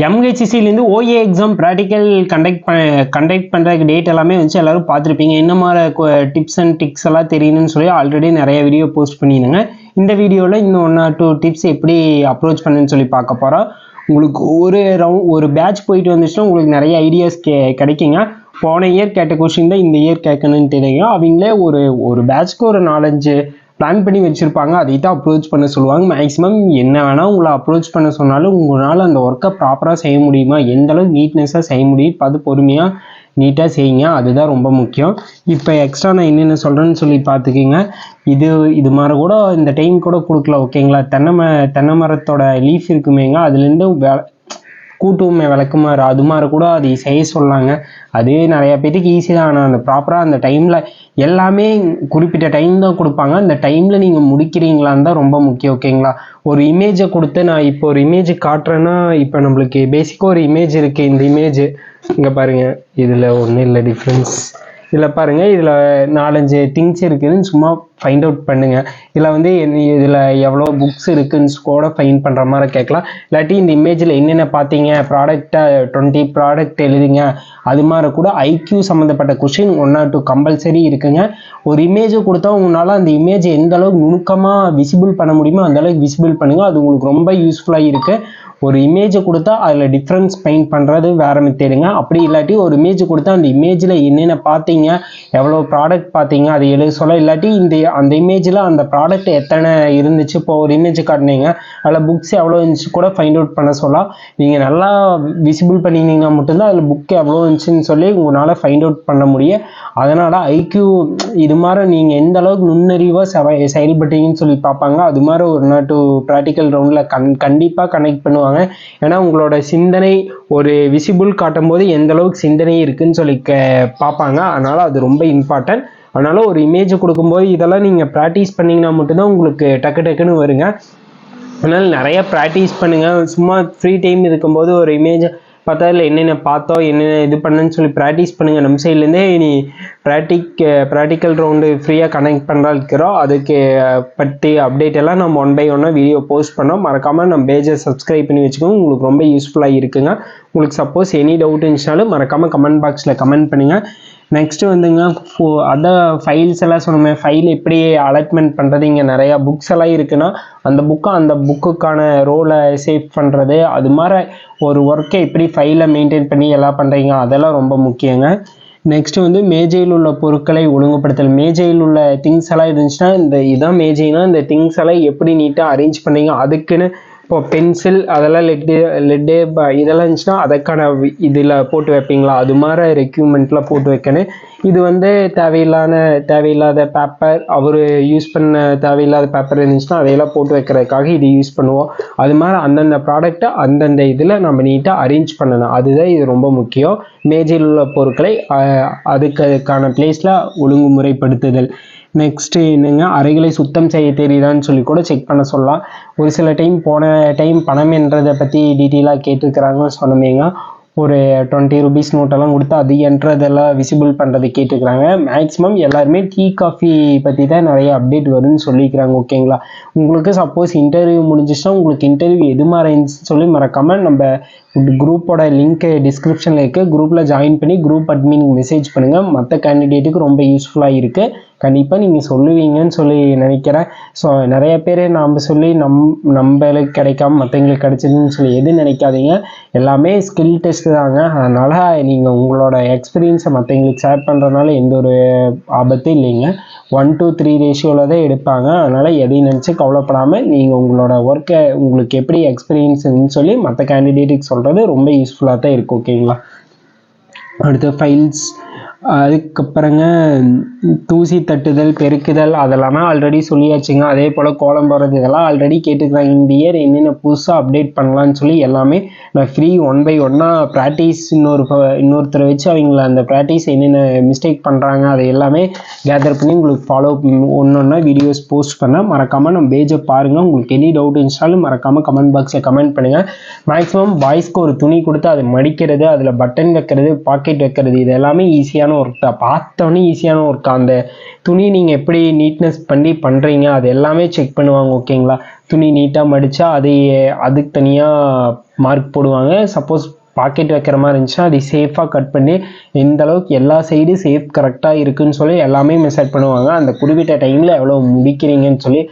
எம்ஹெச்சிசிலேருந்து O A exam practical conduct ப conduct பண்ணுறதுக்கு date எல்லாமே வந்து எல்லோரும் பார்த்துருப்பீங்க. என்ன மாதிரி டிப்ஸ் அண்ட் டிக்ஸ் எல்லாம் தெரியணும்னு சொல்லி ஆல்ரெடி நிறைய வீடியோ போஸ்ட் பண்ணியிருந்தேங்க. இந்த வீடியோவில் இன்னும் ஒன் ஆர் டூ டிப்ஸ் எப்படி அப்ரோச் பண்ணுன்னு சொல்லி பார்க்க போகிறோம் உங்களுக்கு ஒரு ரவுண்ட் ஒரு பேட்ச் போயிட்டு வந்துச்சுன்னா உங்களுக்கு நிறைய ஐடியாஸ் கே கிடைக்குங்க. போன இயர் கேட்ட கொஷின் தான் இந்த இயர் கேட்கணும்னு தெரியும். அவங்களே ஒரு ஒரு பேட்ச்க்கு ஒரு நாலஞ்சு பிளான் பண்ணி வச்சுருப்பாங்க. அதை தான் அப்ரோச் பண்ண சொல்லுவாங்க. மேக்ஸிமம் என்ன வேணால் உங்களை அப்ரோச் பண்ண சொன்னாலும் உங்களால் அந்த ஒர்க்கை ப்ராப்பராக செய்ய முடியுமா? எந்த அளவுக்கு நீட்னஸாக செய்ய முடியும் பார்த்து பொறுமையாக நீட்டாக செய்யுங்க. அதுதான் ரொம்ப முக்கியம். இப்போ எக்ஸ்ட்ரா நான் என்னென்ன சொல்கிறேன்னு சொல்லி பார்த்துக்கிங்க. இது இது மாதிரி கூட இந்த டைம் கூட கொடுக்கல ஓகேங்களா தென்னை ம தென்னை மரத்தோட லீஃப் இருக்குமேங்க. அதுலேருந்து கூட்டுமை விளக்குமாறு அது மாதிரி கூட அதை செய்ய சொல்லாங்க. அதுவே நிறைய பேர்த்துக்கு ஈஸி தான். ஆனால் அந்த ப்ராப்பராக அந்த டைமில் எல்லாமே குறிப்பிட்ட டைம் தான் கொடுப்பாங்க. அந்த டைமில் நீங்கள் முடிக்கிறீங்களான்னு தான் ரொம்ப முக்கியம் ஓகேங்களா ஒரு இமேஜை கொடுத்து நான் இப்போ ஒரு இமேஜ் காட்டுறேன்னா இப்போ நம்மளுக்கு பேசிக்காக ஒரு இமேஜ் இருக்குது இந்த இமேஜ் இங்கே பாருங்கள் இதில் ஒன்றும் இல்லை டிஃப்ரென்ஸ் இதில் பாருங்கள் இதில் நாலஞ்சு திங்ஸ் இருக்குதுன்னு சும்மா ஃபைண்ட் அவுட் பண்ணுங்கள் இதில் வந்து இதில் எவ்வளோ புக்ஸ் இருக்குன்னு கூட ஃபைண்ட் பண்ணுற மாதிரி கேட்கலாம். இல்லாட்டி இந்த இமேஜில் என்னென்ன பார்த்தீங்க ப்ராடக்டை டுவெண்ட்டி ப்ராடக்ட் எழுதுங்க. அது மாதிரி கூட ஐக்யூ சம்மந்தப்பட்ட question one or two compulsory இருக்குங்க. ஒரு இமேஜை கொடுத்தா உங்களால் அந்த இமேஜ் எந்த அளவுக்கு நுணுக்கமாக விசிபிள் பண்ண முடியுமோ அந்த அளவுக்கு விசிபிள் பண்ணுங்கள் அது உங்களுக்கு ரொம்ப யூஸ்ஃபுல்லாக இருக்குது ஒரு இமேஜை கொடுத்தா அதில் டிஃப்ரென்ஸ் பெயிண்ட் பண்ணுறது வேறு மெத்தேடுங்க அப்படி இல்லாட்டி ஒரு இமேஜ் கொடுத்தா அந்த இமேஜில் என்னென்ன பார்த்தீங்க எவ்வளோ ப்ராடக்ட் பார்த்தீங்க அது எழுத சொல்ல இல்லாட்டி இந்த அந்த இமேஜில் அந்த ப்ராடக்ட் எத்தனை இருந்துச்சு இப்போ ஒரு இமேஜ் காட்டினீங்க அதில் புக்ஸ் எவ்வளோ இருந்துச்சு கூட ஃபைண்ட் அவுட் பண்ண சொல்லலாம். நீங்கள் நல்லா விசிபிள் பண்ணிங்கன்னா மட்டும்தான் அதில் புக் எவ்வளோ இருந்துச்சுன்னு சொல்லி உங்களால் ஃபைண்ட் அவுட் பண்ண முடியும். அதனால் ஐக்யூ இது மாதிரி நீங்கள் எந்த அளவுக்கு நுண்ணறிவாக செவ செயல்பட்டீங்கன்னு சொல்லி பார்ப்பாங்க. அது மாதிரி ஒரு நாட்டு ப்ராக்டிக்கல் ரவுண்டில் கண் கண்டிப்பாக கனெக்ட் பண்ணுவாங்க. ஏன்னா உங்களோட சிந்தனை ஒரு விசிபிள் காட்டும் போது எந்த அளவுக்கு சிந்தனை இருக்குன்னு சொல்லி பார்ப்பாங்க. அதனால் அது ரொம்ப இம்பார்ட்டன்ட் அதனால் ஒரு இமேஜ் கொடுக்கும்போது இதெல்லாம் நீங்கள் ப்ராக்டிஸ் பண்ணிங்கன்னா மட்டும்தான் உங்களுக்கு டக்கு டக்குன்னு வருங்க. அதனால் நிறைய ப்ராக்டிஸ் பண்ணுங்கள் சும்மா ஃப்ரீ டைம் இருக்கும்போது ஒரு இமேஜை பார்த்தா என்னென்ன பார்த்தோம் என்னென்ன இது பண்ணுன்னு சொல்லி ப்ராக்டிஸ் பண்ணுங்கள் நம்ம சைட்லேருந்தே இனி ப்ராக்டிக் ப்ராக்டிக்கல் ரவுண்டு ஃப்ரீயாக கனெக்ட் பண்ணுறா இருக்கிறோம். அதுக்கு பற்றி அப்டேட் எல்லாம் நம்ம ஒன் பை ஒன்னாக வீடியோ போஸ்ட் பண்ணோம். மறக்காமல் நம்ம பேஜை சப்ஸ்கிரைப் பண்ணி வச்சுக்கோங்க. உங்களுக்கு ரொம்ப யூஸ்ஃபுல்லாக இருக்குங்க. உங்களுக்கு சப்போஸ் எனி டவுட் இருந்துச்சுனாலும் மறக்காமல் கமெண்ட் பாக்ஸில் கமெண்ட் பண்ணுங்கள் நெக்ஸ்ட்டு வந்துங்க ஃபோ அதான் ஃபைல்ஸ் எல்லாம் சொன்னோமே ஃபைல் எப்படி அலாட்மெண்ட் பண்ணுறது இங்கே நிறையா புக்ஸ் எல்லாம் இருக்குன்னா அந்த புக்கை அந்த புக்குக்கான ரோலை சேவ் பண்ணுறது அது மாதிரி ஒரு ஒர்க்கை எப்படி ஃபைலை மெயின்டைன் பண்ணி எல்லாம் பண்ணுறீங்க அதெல்லாம் ரொம்ப முக்கியங்க. நெக்ஸ்ட்டு வந்து மேஜையில் உள்ள பொருட்களை ஒழுங்குபடுத்தல். மேஜையில் உள்ள திங்ஸ் எல்லாம் இருந்துச்சுன்னா இந்த இதான் மேஜைனா இந்த திங்ஸ் எல்லாம் எப்படி நீட்டாக அரேஞ்ச் பண்ணீங்க அதுக்குன்னு இப்போ பென்சில் அதெல்லாம் லெட்டு லெட்டு இதெல்லாம் இருந்துச்சுன்னா அதுக்கான இதில் போட்டு வைப்பீங்களா? அது மாதிரி ரெக்யூப்மெண்ட்லாம் போட்டு வைக்கணும். இது வந்து தேவையில்லாத தேவையில்லாத பேப்பர் அவர் யூஸ் பண்ண தேவையில்லாத பேப்பர் இருந்துச்சுன்னா அதையெல்லாம் போட்டு வைக்கிறதுக்காக இது யூஸ் பண்ணுவோம். அது மாதிரி அந்தந்த ப்ராடக்ட்டை அந்தந்த இதில் நம்ம நீட்டாக அரேஞ்ச் பண்ணணும். அதுதான் இது ரொம்ப முக்கியம். மேஜையில் உள்ள பொருட்களை அதுக்கு அதுக்கான பிளேஸில் ஒழுங்குமுறைப்படுத்துதல். நெக்ஸ்ட்டு என்னங்க? அறைகளை சுத்தம் செய்ய தெரியுதான்னு சொல்லி கூட செக் பண்ண சொல்லலாம். ஒரு சில டைம் போன டைம் பணம் என்றதை பற்றி டீட்டெயிலாக கேட்டுருக்குறாங்கன்னு சொன்னமேங்க. ஒரு டுவெண்ட்டி ருபீஸ் நோட்டெல்லாம் கொடுத்து அது என்றதெல்லாம் விசிபிள் பண்ணுறது கேட்டுக்கிறாங்க. மேக்ஸிமம் எல்லாருமே டீ காஃபி பற்றி தான் நிறைய அப்டேட் வரும்னு சொல்லிக்கிறாங்க ஓகேங்களா உங்களுக்கு சப்போஸ் இன்டர்வியூ முடிஞ்சிச்சுன்னா உங்களுக்கு இன்டர்வியூ எது மாதிரி இருந்துச்சுன்னு சொல்லி மறக்காமல் நம்ம குரூப்போட லிங்க் டிஸ்கிரிப்ஷனில் இருக்குது குரூப்பில் ஜாயின் பண்ணி குரூப் அட்மினுக்கு மெசேஜ் பண்ணுங்கள் மற்ற கேண்டிடேட்டுக்கு ரொம்ப யூஸ்ஃபுல்லாக இருக்குது கண்டிப்பாக நீங்கள் சொல்லுவீங்கன்னு சொல்லி நினைக்கிறேன். ஸோ நிறைய பேர் நாம் சொல்லி நம் நம்மளுக்கு கிடைக்காம மற்றவங்களுக்கு கிடைச்சதுன்னு சொல்லி எது நினைக்காதீங்க. எல்லாமே ஸ்கில் டெஸ்ட் தாங்க. அதனால் நீங்கள் உங்களோட எக்ஸ்பீரியன்ஸை மற்றவங்களுக்கு ஷேர் பண்ணுறதுனால எந்த ஒரு ஆபத்தும் இல்லைங்க. ஒன் டூ த்ரீ ரேஷியோவில் தான் எடுப்பாங்க. அதனால் எதையும் நினச்சி கவலைப்படாமல் நீங்கள் உங்களோட ஒர்க்கை உங்களுக்கு எப்படி எக்ஸ்பீரியன்ஸுன்னு சொல்லி மற்ற கேண்டிடேட்டுக்கு சொல்கிறது ரொம்ப யூஸ்ஃபுல்லாக தான் இருக்கும் ஓகேங்களா அடுத்து ஃபைல்ஸ் அதுக்கப்புறங்க தூசி தட்டுதல் பெருக்குதல் அதெல்லாமே ஆல்ரெடி சொல்லியாச்சுங்க. அதே போல் கோலம் போடுறது இதெல்லாம் ஆல்ரெடி கேட்டுக்கிறாங்க. இந்த இயர் என்னென்ன புதுசாக அப்டேட் பண்ணலான்னு சொல்லி எல்லாமே நான் ஃப்ரீ ஒன் பை ஒன்னாக ப்ராக்டிஸ் இன்னொரு இன்னொருத்தரை வச்சு அவங்கள அந்த ப்ராக்டிஸ் என்னென்ன மிஸ்டேக் பண்ணுறாங்க அதை எல்லாமே கேதர் பண்ணி உங்களுக்கு ஃபாலோ ஒன்று ஒன்றா வீடியோஸ் போஸ்ட் பண்ண மறக்காமல் நம்ம பேஜை பாருங்கள் உங்களுக்கு எனி டவுட் இருந்துச்சாலும் மறக்காமல் கமெண்ட் பாக்ஸில் கமெண்ட் பண்ணுங்கள் மேக்ஸிமம் பாய்ஸ்க்கு ஒரு துணி கொடுத்து அதை மடிக்கிறது அதில் பட்டன் வைக்கிறது பாக்கெட் வைக்கிறது இது எல்லாமே ஈஸியான ஈஸியான ஒர்க் தான். பார்த்தோன்னே ஈஸியான ஒர்க் அந்த துணி நீங்கள் எப்படி நீட்னஸ் பண்ணி பண்ணுறீங்க அது எல்லாமே செக் பண்ணுவாங்க ஓகேங்களா துணி நீட்டாக மடித்தா அது அதுக்கு தனியாக மார்க் போடுவாங்க. சப்போஸ் பாக்கெட் வைக்கிற மாதிரி இருந்துச்சுன்னா அதை சேஃபாக கட் பண்ணி எந்த அளவுக்கு எல்லா சைடும் சேஃப் கரெக்டாக இருக்குன்னு சொல்லி எல்லாமே மெசேஜ் பண்ணுவாங்க. அந்த குறிப்பிட்ட டைமில் எவ்வளோ முடிக்கிறீங்கன்னு சொல்லி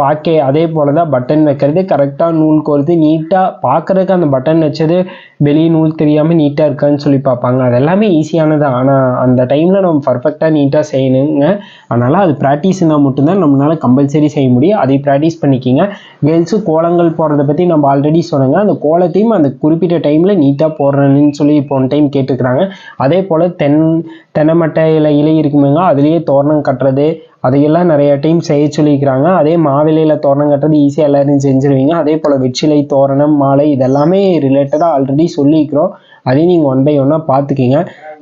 பாக்கே அதே போல் தான் பட்டன் வைக்கிறது கரெக்டாக நூல் கோர்த்து நீட்டாக பார்க்குறதுக்கு அந்த பட்டன் வச்சது வெளியே நூல் தெரியாமல் நீட்டாக இருக்கான்னு சொல்லி பார்ப்பாங்க. அது எல்லாமே ஈஸியானது ஆனால் அந்த டைமில் நம்ம பர்ஃபெக்டாக நீட்டாக செய்யணுங்க. அதனால் அது ப்ராக்டிஸ்னால் மட்டும்தான் நம்மளால் கம்பல்சரி செய்ய முடியும். அதை ப்ராக்டிஸ் பண்ணிக்கிங்க. கேர்ள்ஸு கோலங்கள் போடுறத பற்றி நம்ம ஆல்ரெடி சொன்னாங்க. அந்த கோலத்தையும் அந்த குறிப்பிட்ட டைமில் நீட்டாக போடுறேன்னு சொல்லி போன டைம் கேட்டுக்கிறாங்க. அதே போல் தென் தென்னை மட்டையில் இலை இருக்குமேங்க. அதுலேயே தோரணம் கட்டுறது அதையெல்லாம் நிறைய டைம் செய்ய சொல்லியிருக்கிறாங்க. அதே மாவிலையில் தோரணம் கட்டுறது ஈஸியாக எல்லாரும் செஞ்சுருவீங்க. அதே போல் வெற்றிலை தோரணம் மாலை இதெல்லாமே ரிலேட்டடாக ஆல்ரெடி சொல்லியிருக்கிறோம். அதையும் நீங்கள் ஒன் பை ஒன்னாக பார்த்துக்கிங்க.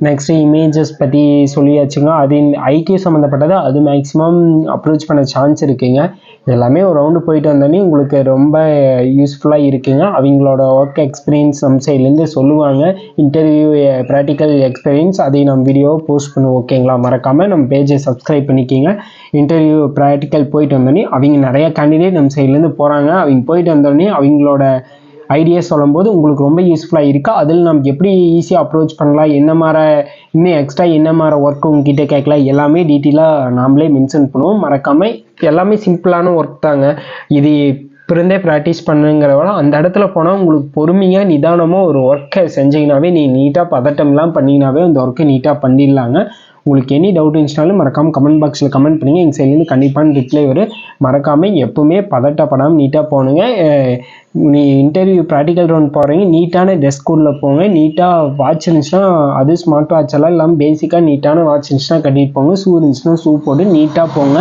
நெக்ஸ்ட்டு இமேஜஸ் பற்றி சொல்லியாச்சுங்க அது ஐடி சம்மந்தப்பட்டது அது மேக்ஸிமம் அப்ரோச் பண்ண சான்ஸ் இருக்குங்க. எல்லாமே ஒரு ரவுண்டு போயிட்டு வந்தோடனே உங்களுக்கு ரொம்ப யூஸ்ஃபுல்லாக இருக்குங்க. அவங்களோட ஒர்க் எக்ஸ்பீரியன்ஸ் நம்ம சைட்லேருந்து சொல்லுவாங்க. இன்டர்வியூ ப்ராக்டிக்கல் எக்ஸ்பீரியன்ஸ் அதை நம்ம வீடியோவை போஸ்ட் பண்ணுவோம் ஓகேங்களா மறக்காமல் நம்ம பேஜை சப்ஸ்கிரைப் பண்ணிக்கிங்க. இன்டர்வியூ ப்ராக்டிக்கல் போயிட்டு வந்தோடனே அவங்க நிறையா கேண்டிடேட் நம்ம சைட்லேருந்து போகிறாங்க அவங்க போயிட்டு வந்தோடனே அவங்களோட ஐடியாஸ் சொல்லும்போது உங்களுக்கு ரொம்ப யூஸ்ஃபுல்லாக இருக்கா? அதில் நமக்கு எப்படி ஈஸியாக அப்ரோச் பண்ணலாம்? என்ன மாதிரி இன்னும் எக்ஸ்ட்ரா என்ன மாதிரி ஒர்க் உங்ககிட்ட கேட்கலாம்? எல்லாமே டீட்டெயிலாக நாமளே மென்ஷன் பண்ணுவோம். மறக்காமல் எல்லாமே சிம்பிளான ஒர்க் தாங்க. இது பிறந்தே ப்ராக்டிஸ் பண்ணுங்கிறவள அந்த இடத்துல போனால் உங்களுக்கு பொறுமையாக நிதானமாக ஒரு ஒர்க்கை செஞ்சீங்கன்னாவே நீ நீட்டாக பதட்டம்லாம் பண்ணிங்கனாவே அந்த ஒர்க்கை நீட்டாக பண்ணிடலாங்க. உங்களுக்கு எனி டவுட் இருந்துச்சுனாலும் மறக்காமல் கமெண்ட் பாக்ஸில் கமெண்ட் பண்ணுங்கள் எங்கள் சைட்லேருந்து கண்டிப்பான ரிப்ளை வரும். மறக்காமல் எப்பவுமே பதட்டப்படாமல் நீட்டாக போகணுங்க. நீ இன்டர்வியூ ப்ராக்டிக்கல் ரவுண்ட் போகிறீங்க நீட்டான ட்ரெஸ் கோடில் போங்க. நீட்டாக வாட்ச் இருந்துச்சுன்னா அது ஸ்மார்ட் வாட்ச் எல்லாம் இல்லாமல் பேசிக்காக நீட்டான வாட்ச் இருந்துச்சுன்னா கட்டிட்டு போங்க. ஷூ இருந்துச்சுன்னா ஷூ போட்டு நீட்டாக போங்க.